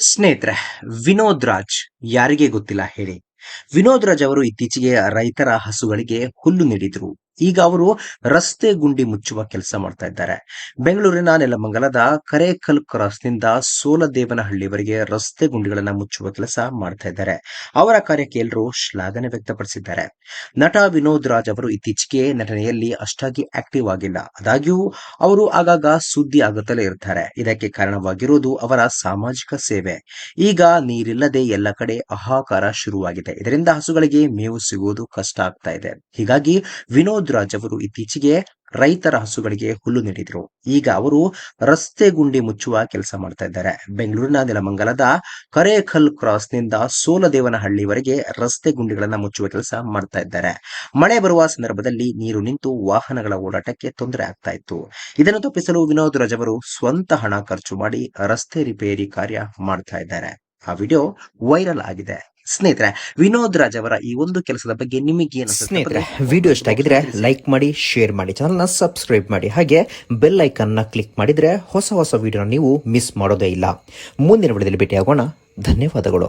ಸ್ನೇಹಿತರೆ ವಿನೋದ್ ರಾಜ್ ಯಾರಿಗೆ ಗೊತ್ತಿಲ್ಲ ಹೇಳಿ. ವಿನೋದ್ ರಾಜ್ ಅವರು ಇತ್ತೀಚೆಗೆ ರೈತರ ಹಸುಗಳಿಗೆ ಹುಲ್ಲು ನೀಡಿದ್ರು. ಈಗ ಅವರು ರಸ್ತೆ ಗುಂಡಿ ಮುಚ್ಚುವ ಕೆಲಸ ಮಾಡ್ತಾ ಇದ್ದಾರೆ. ಬೆಂಗಳೂರಿನ ನೆಲಮಂಗಲದ ಕರೇಕಲ್ ಕ್ರಾಸ್ನಿಂದ ಸೋಲದೇವನಹಳ್ಳಿವರೆಗೆ ರಸ್ತೆ ಗುಂಡಿಗಳನ್ನ ಮುಚ್ಚುವ ಕೆಲಸ ಮಾಡ್ತಾ ಇದ್ದಾರೆ. ಅವರ ಕಾರ್ಯಕ್ಕೆ ಎಲ್ಲರೂ ಶ್ಲಾಘನೆ ವ್ಯಕ್ತಪಡಿಸಿದ್ದಾರೆ. ನಟ ವಿನೋದ್ ರಾಜ್ ಅವರು ಇತ್ತೀಚೆಗೆ ನಟನೆಯಲ್ಲಿ ಅಷ್ಟಾಗಿ ಆಕ್ಟಿವ್ ಆಗಿಲ್ಲ. ಆದಾಗ್ಯೂ ಅವರು ಆಗಾಗ ಸುದ್ದಿ ಆಗುತ್ತಲೇ ಇರ್ತಾರೆ. ಇದಕ್ಕೆ ಕಾರಣವಾಗಿರುವುದು ಅವರ ಸಾಮಾಜಿಕ ಸೇವೆ. ಈಗ ನೀರಿಲ್ಲದೆ ಎಲ್ಲ ಕಡೆ ಅಹಾಕಾರ ಶುರುವಾಗಿದೆ. ಇದರಿಂದ ಹಸುಗಳಿಗೆ ಮೇವು ಸಿಗುವುದು ಕಷ್ಟ ಆಗ್ತಾ ಇದೆ. ಹೀಗಾಗಿ ವಿನೋದ್ ರಾಜ್ ಅವರು ಇತ್ತೀಚೆಗೆ ರೈತರ ಹಸುಗಳಿಗೆ ಹುಲ್ಲು ನೀಡಿದ್ರು ಈಗ ಅವರು ರಸ್ತೆ ಗುಂಡಿ ಮುಚ್ಚುವ ಕೆಲಸ ಮಾಡ್ತಾ ಇದ್ದಾರೆ. ಬೆಂಗಳೂರಿನ ನೆಲಮಂಗಲದ ಕರೇಖಲ್ ಕ್ರಾಸ್ನಿಂದ ಸೋಲದೇವನಹಳ್ಳಿವರೆಗೆ ರಸ್ತೆ ಗುಂಡಿಗಳನ್ನ ಮುಚ್ಚುವ ಕೆಲಸ ಮಾಡ್ತಾ ಇದ್ದಾರೆ. ಮಳೆ ಬರುವ ಸಂದರ್ಭದಲ್ಲಿ ನೀರು ನಿಂತು ವಾಹನಗಳ ಓಡಾಟಕ್ಕೆ ತೊಂದರೆ ಆಗ್ತಾ ಇತ್ತು. ಇದನ್ನು ತಪ್ಪಿಸಲು ವಿನೋದ್ ರಾಜ್ ಅವರು ಸ್ವಂತ ಹಣ ಖರ್ಚು ಮಾಡಿ ರಸ್ತೆ ರಿಪೇರಿ ಕಾರ್ಯ ಮಾಡ್ತಾ ಇದ್ದಾರೆ. ಆ ವಿಡಿಯೋ ವೈರಲ್ ಆಗಿದೆ. ಸ್ನೇಹಿತರೆ ವಿನೋದ್ ರಾಜ್ ಅವರ ಈ ಒಂದು ಕೆಲಸದ ಬಗ್ಗೆ ನಿಮಗೆ ಏನು ಸ್ನೇಹಿತರೆ ವಿಡಿಯೋ ಇಷ್ಟ ಆಗಿದ್ರೆ ಲೈಕ್ ಮಾಡಿ ಶೇರ್ ಮಾಡಿ ಚಾನಲ್ನ ಸಬ್ಸ್ಕ್ರೈಬ್ ಮಾಡಿ ಹಾಗೆ ಬೆಲ್ ಐಕನ್ನ ಕ್ಲಿಕ್ ಮಾಡಿದ್ರೆ ಹೊಸ ಹೊಸ ವಿಡಿಯೋನ ನೀವು ಮಿಸ್ ಮಾಡೋದೇ ಇಲ್ಲ. ಮುಂದಿನ ವಿಡಿಯೋದಲ್ಲಿ ಭೇಟಿಯಾಗೋಣ. ಧನ್ಯವಾದಗಳು.